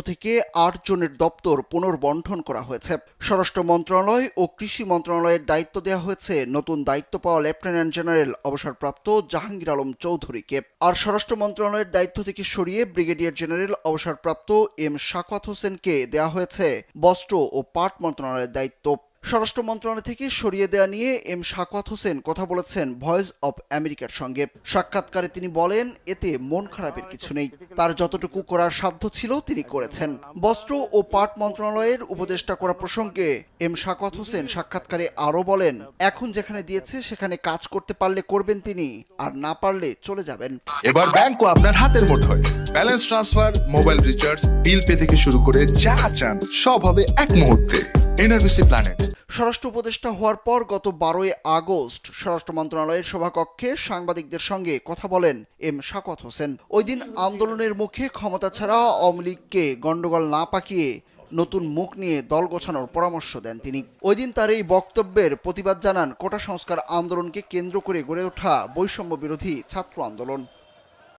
থেকে আট জনের দপ্তর পুনর্বণ্ঠন করা হয়েছে। স্বরাষ্ট্র মন্ত্রণালয় ও কৃষি মন্ত্রণালয়ের দায়িত্ব দেওয়া হয়েছে নতুন দায়িত্ব পাওয়া লেফটেন্যান্ট জেনারেল অবসরপ্রাপ্ত জাহাঙ্গীর আলম চৌধুরীকে। আর স্বরাষ্ট্র মন্ত্রণালয়ের দায়িত্ব থেকে সরিয়ে ব্রিগেডিয়ার জেনারেল অবসরপ্রাপ্ত এম শাকওয়াত হোসেনকে দেওয়া হয়েছে বস্ত্র ও পাট মন্ত্রণালয়ের দায়িত্ব। স্বরাষ্ট্র মন্ত্রণালয় থেকে সরিয়ে দেওয়া নিয়ে এম শাকওয়াত হোসেন কথা বলেছেন ভয়েস অব আমেরিকার সঙ্গে। সাক্ষাৎকারে তিনি বলেন, এতে মন খারাপের কিছু নেই। তার যতটুকু করার সাধ্য ছিল তিনি করেছেন। বস্ত্র ও পাট মন্ত্রণালয়ের উপদেষ্টা করা প্রসঙ্গে এম শাকওয়াত হোসেন সাক্ষাৎকারে আরও বলেন, এখন যেখানে দিয়েছে, সেখানে কাজ করতে পারলে করবেন তিনি, আর না পারলে চলে যাবেন। এবার ব্যাংকও আপনার হাতের মুঠোয়। Balance transfer, mobile recharge, bill pay থেকে শুরু করে যা চান, সব হবে এক মুহূর্তে। NRBC planet. স্বরাষ্ট্র উপদেষ্টা হওয়ার পর গত বারোই আগস্ট স্বরাষ্ট্র মন্ত্রণালয়ের সভাকক্ষে সাংবাদিকদের সঙ্গে কথা বলেন এম শাকত হোসেন। ওই দিন আন্দোলনের মুখে ক্ষমতা ছাড়া আওয়ামী লীগকে গণ্ডগোল না পাকিয়ে নতুন মুখ নিয়ে দল গোছানোর পরামর্শ দেন তিনি। ওই দিন তার এই বক্তব্যের প্রতিবাদ জানান কোটা সংস্কার আন্দোলনকে কেন্দ্র করে গড়ে ওঠা বৈষম্য বিরোধী ছাত্র আন্দোলন।